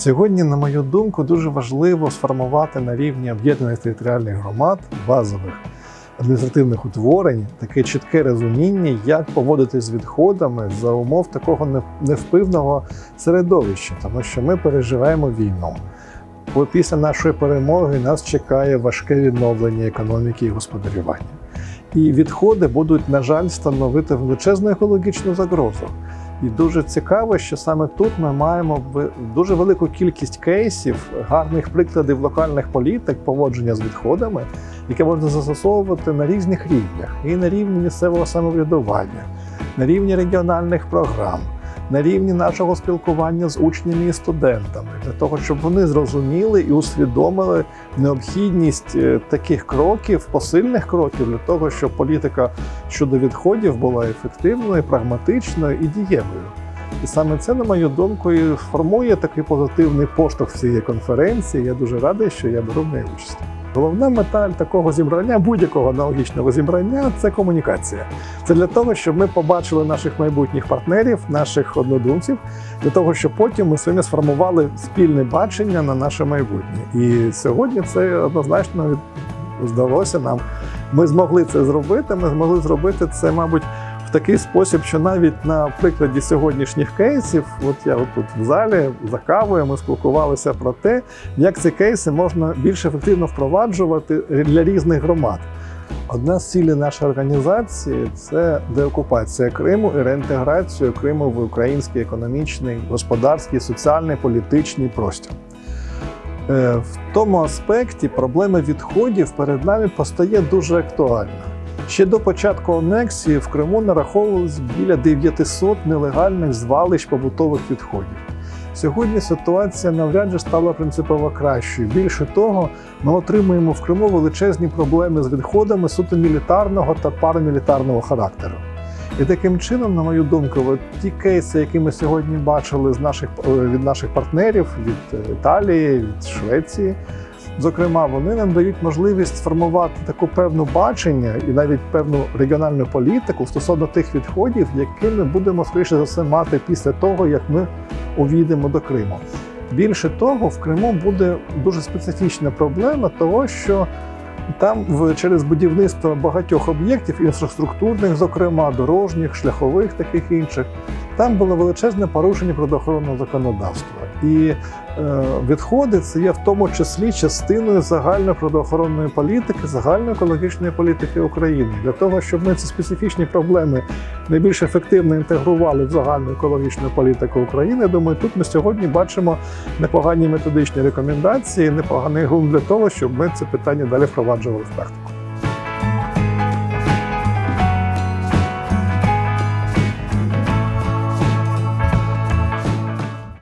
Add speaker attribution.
Speaker 1: Сьогодні, на мою думку, дуже важливо сформувати на рівні об'єднаних територіальних громад базових адміністративних утворень таке чітке розуміння, як поводитись з відходами за умов такого не- невпливного середовища, тому що ми переживаємо війну. Бо Після нашої перемоги нас чекає важке відновлення економіки і господарювання. І відходи будуть, на жаль, становити величезну екологічну загрозу. І дуже цікаво, що саме тут ми маємо дуже велику кількість кейсів, гарних прикладів локальних політик поводження з відходами, яке можна застосовувати на різних рівнях, і на рівні місцевого самоврядування, на рівні регіональних програм, на рівні нашого спілкування з учнями і студентами, для того, щоб вони зрозуміли і усвідомили необхідність е, таких кроків, посильних кроків для того, щоб політика щодо відходів була ефективною, прагматичною і дієвою. І саме це, на мою думку, і формує такий позитивний поштовх цієї конференції. Я дуже радий, що я беру в неї участь. Головна мета такого зібрання, будь-якого аналогічного зібрання це комунікація. Це для того, щоб ми побачили наших майбутніх партнерів, наших однодумців, для того, щоб потім ми самі сформували спільне бачення на наше майбутнє. І сьогодні це однозначно здалося нам. Ми змогли це зробити. Ми змогли зробити це, мабуть, такий спосіб, що навіть на прикладі сьогоднішніх кейсів, от я тут в залі за кавою, ми спілкувалися про те, як ці кейси можна більш ефективно впроваджувати для різних громад. Одна з цілей нашої організації це деокупація Криму і реінтеграція Криму в український економічний, господарський, соціальний, політичний простір. Е, В тому аспекті проблема відходів перед нами постає дуже актуальна. Ще до початку анексії в Криму нараховувалось біля 900 нелегальних звалищ побутових відходів. Сьогодні ситуація навряд чи стала принципово кращою. Більше того, ми отримуємо в Криму величезні проблеми з відходами суто мілітарного та парамілітарного характеру. І таким чином, на мою думку, от ті кейси, які ми сьогодні бачили з наших е, від наших партнерів від е, Італії, від Швеції, зокрема, вони нам дають можливість сформувати таку певну бачення і навіть певну регіональну політику стосовно тих відходів, які ми будемо скоріше за все мати після того, як ми увійдемо до Криму. Більше того, в Криму буде дуже специфічна проблема того, що там через будівництво багатьох об'єктів, інфраструктурних, зокрема дорожніх, шляхових, таких інших, там було величезне порушення природоохоронного законодавства. І е, відходи це є в тому числі частиною загальної природоохоронної політики, загальної екологічної політики України. Для того, щоб ми ці специфічні проблеми найбільш ефективно інтегрували в загальну екологічну політику України. Думаю, тут ми сьогодні бачимо непогані методичні рекомендації, непоганий ґрунт для того, щоб ми це питання далі впроваджували в практику.